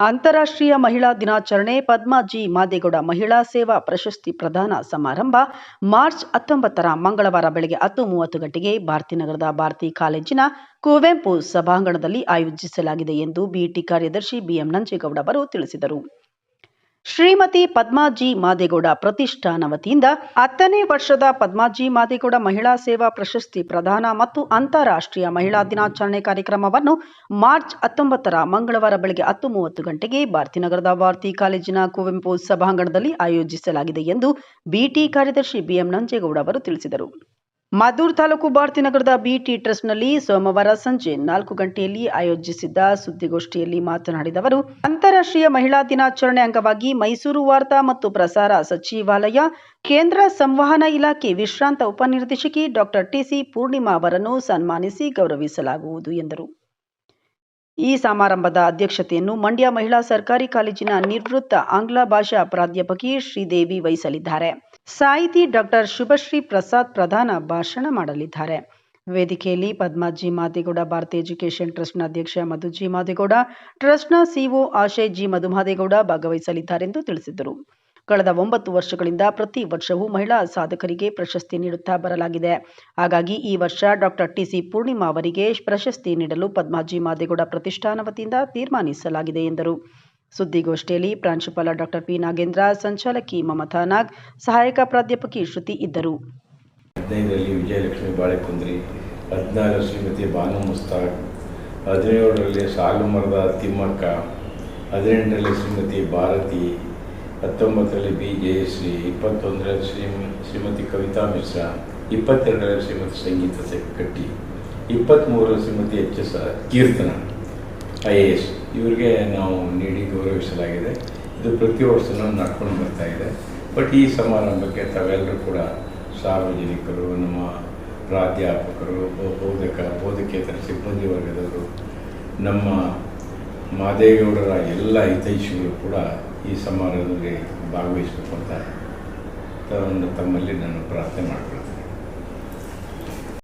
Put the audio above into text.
ಅಂತಾರಾಷ್ಟ್ರೀಯ ಮಹಿಳಾ ದಿನಾಚರಣೆ, ಪದ್ಮಾಜಿ ಮಾದೇಗೌಡ ಮಹಿಳಾ ಸೇವಾ ಪ್ರಶಸ್ತಿ ಪ್ರದಾನ ಸಮಾರಂಭ ಮಾರ್ಚ್ ಹತ್ತೊಂಬತ್ತರ ಮಂಗಳವಾರ ಬೆಳಗ್ಗೆ ಹತ್ತು ಮೂವತ್ತು ಗಂಟೆಗೆ ಭಾರತೀನಗರದ ಭಾರತಿ ಕಾಲೇಜಿನ ಕುವೆಂಪು ಸಭಾಂಗಣದಲ್ಲಿ ಆಯೋಜಿಸಲಾಗಿದೆ ಎಂದು ಬಿಟಿ ಕಾರ್ಯದರ್ಶಿ ಬಿಎಂ ನಂಜೇಗೌಡ ಅವರು ತಿಳಿಸಿದರು. ಶ್ರೀಮತಿ ಪದ್ಮಾಜಿ ಮಾದೇಗೌಡ ಪ್ರತಿಷ್ಠಾನ ವತಿಯಿಂದ ಹತ್ತನೇ ವರ್ಷದ ಪದ್ಮಾಜಿ ಮಾದೇಗೌಡ ಮಹಿಳಾ ಸೇವಾ ಪ್ರಶಸ್ತಿ ಪ್ರದಾನ ಮತ್ತು ಅಂತಾರಾಷ್ಟ್ರೀಯ ಮಹಿಳಾ ದಿನಾಚರಣೆ ಕಾರ್ಯಕ್ರಮವನ್ನು ಮಾರ್ಚ್ ಹತ್ತೊಂಬತ್ತರ ಮಂಗಳವಾರ ಬೆಳಗ್ಗೆ ಹತ್ತು ಮೂವತ್ತು ಗಂಟೆಗೆ ಭಾರತೀನಗರದ ಭಾರತಿ ಕಾಲೇಜಿನ ಕುವೆಂಪು ಸಭಾಂಗಣದಲ್ಲಿ ಆಯೋಜಿಸಲಾಗಿದೆ ಎಂದು ಬಿಟಿ ಕಾರ್ಯದರ್ಶಿ ಬಿಎಂ ನಂಜೇಗೌಡ ಅವರು ತಿಳಿಸಿದರು. ಮದ್ದೂರು ತಾಲೂಕು ಭಾರತೀನಗರದ ಬಿಟಿ ಟ್ರಸ್ಟ್ನಲ್ಲಿ ಸೋಮವಾರ ಸಂಜೆ ನಾಲ್ಕು ಗಂಟೆಯಲ್ಲಿ ಆಯೋಜಿಸಿದ್ದ ಸುದ್ದಿಗೋಷ್ಠಿಯಲ್ಲಿ ಮಾತನಾಡಿದ ಅವರು, ಅಂತಾರಾಷ್ಟ್ರೀಯ ಮಹಿಳಾ ದಿನಾಚರಣೆ ಅಂಗವಾಗಿ ಮೈಸೂರು ವಾರ್ತಾ ಮತ್ತು ಪ್ರಸಾರ ಸಚಿವಾಲಯ, ಕೇಂದ್ರ ಸಂವಹನ ಇಲಾಖೆ ವಿಶ್ರಾಂತ ಉಪನಿರ್ದೇಶಕಿ ಡಾಕ್ಟರ್ ಟಿಸಿ ಪೂರ್ಣಿಮಾ ಅವರನ್ನು ಸನ್ಮಾನಿಸಿ ಗೌರವಿಸಲಾಗುವುದು ಎಂದರು. ಈ ಸಮಾರಂಭದ ಅಧ್ಯಕ್ಷತೆಯನ್ನು ಮಂಡ್ಯ ಮಹಿಳಾ ಸರ್ಕಾರಿ ಕಾಲೇಜಿನ ನಿವೃತ್ತ ಆಂಗ್ಲ ಭಾಷಾ ಪ್ರಾಧ್ಯಾಪಕಿ ಶ್ರೀದೇವಿ ವಹಿಸಲಿದ್ದಾರೆ. ಸಾಹಿತಿ ಡಾಕ್ಟರ್ ಶುಭಶ್ರೀ ಪ್ರಸಾದ್ ಪ್ರಧಾನ ಭಾಷಣ ಮಾಡಲಿದ್ದಾರೆ. ವೇದಿಕೆಯಲ್ಲಿ ಪದ್ಮಾಜಿ ಮಾದೇಗೌಡ, ಭಾರತಿ ಎಜುಕೇಷನ್ ಟ್ರಸ್ಟ್ನ ಅಧ್ಯಕ್ಷ ಮಧುಜಿ ಮಾದೇಗೌಡ, ಟ್ರಸ್ಟ್ನ ಸಿಒ ಆಶಯ್ ಜಿ ಮಧುಮಾದೇಗೌಡ ಭಾಗವಹಿಸಲಿದ್ದಾರೆಂದು ತಿಳಿಸಿದರು ಕಳೆದ ಒಂಬತ್ತು ವರ್ಷಗಳಿಂದ ಪ್ರತಿ ವರ್ಷವೂ ಮಹಿಳಾ ಸಾಧಕರಿಗೆ ಪ್ರಶಸ್ತಿ ನೀಡುತ್ತಾ ಬರಲಾಗಿದೆ. ಹಾಗಾಗಿ ಈ ವರ್ಷ ಡಾಕ್ಟರ್ ಟಿಸಿ ಪೂರ್ಣಿಮಾ ಅವರಿಗೆ ಪ್ರಶಸ್ತಿ ನೀಡಲು ಪದ್ಮಾಜಿ ಮಾದೇಗೌಡ ಪ್ರತಿಷ್ಠಾನ ವತಿಯಿಂದ ತೀರ್ಮಾನಿಸಲಾಗಿದೆ ಎಂದರು. ಸುದ್ದಿಗೋಷ್ಠಿಯಲ್ಲಿ ಪ್ರಾಂಶುಪಾಲ ಡಾಕ್ಟರ್ ಪಿ ನಾಗೇಂದ್ರ, ಸಂಚಾಲಕಿ ಮಮತಾ ನಾಗ್, ಸಹಾಯಕ ಪ್ರಾಧ್ಯಾಪಕಿ ಶ್ರುತಿ ಇದ್ದರು. ಹದಿನೈದರಲ್ಲಿ ವಿಜಯಲಕ್ಷ್ಮಿ ಬಾಳೆಕುಂದ್ರಿ, ಹದಿನಾರು ಶ್ರೀಮತಿ ಬಾನು ಮುಸ್ತಾಕ್ ಹದಿನೇಳರಲ್ಲಿ ಸಾಲುಮರದ ತಿಮ್ಮಕ್ಕ, ಹದಿನೆಂಟರಲ್ಲಿ ಶ್ರೀಮತಿ ಭಾರತಿ, ಹತ್ತೊಂಬತ್ತರಲ್ಲಿ ಬಿ ಜಯಶ್ರೀ ಇಪ್ಪತ್ತೊಂದರಲ್ಲಿ ಶ್ರೀ ಶ್ರೀಮತಿ ಕವಿತಾ ಮಿಶ್ರಾ, ಇಪ್ಪತ್ತೆರಡರಲ್ಲಿ Shrimati Sangeetha Katti ಇಪ್ಪತ್ತ್ಮೂರರಲ್ಲಿ Shrimati H S Keerthana, I A S. ಇವರಿಗೆ ನಾವು ನೀಡಿ ಗೌರವಿಸಲಾಗಿದೆ. ಇದು ಪ್ರತಿ ವರ್ಷನೂ ನಡ್ಕೊಂಡು ಬರ್ತಾ ಇದೆ. ಬಟ್ ಈ ಸಮಾರಂಭಕ್ಕೆ ತಾವೆಲ್ಲರೂ ಕೂಡ ಸಾರ್ವಜನಿಕರು, ನಮ್ಮ ಪ್ರಾಧ್ಯಾಪಕರು ಬೋಧಕ, ಬೋಧಕೇತರ ಸಿಬ್ಬಂದಿ ವರ್ಗದವರು, ನಮ್ಮ ಮಾದೇಗೌಡರ ಎಲ್ಲ ಹಿತೈಷಿಗಳು ಕೂಡ ಈ ಸಮಾರಂಭದಲ್ಲಿ ಭಾಗವಹಿಸಬೇಕು ಅಂತ ತಮ್ಮಲ್ಲಿ ನಾನು ಪ್ರಾರ್ಥನೆ ಮಾಡ್ಕೊಳ್ತೀನಿ.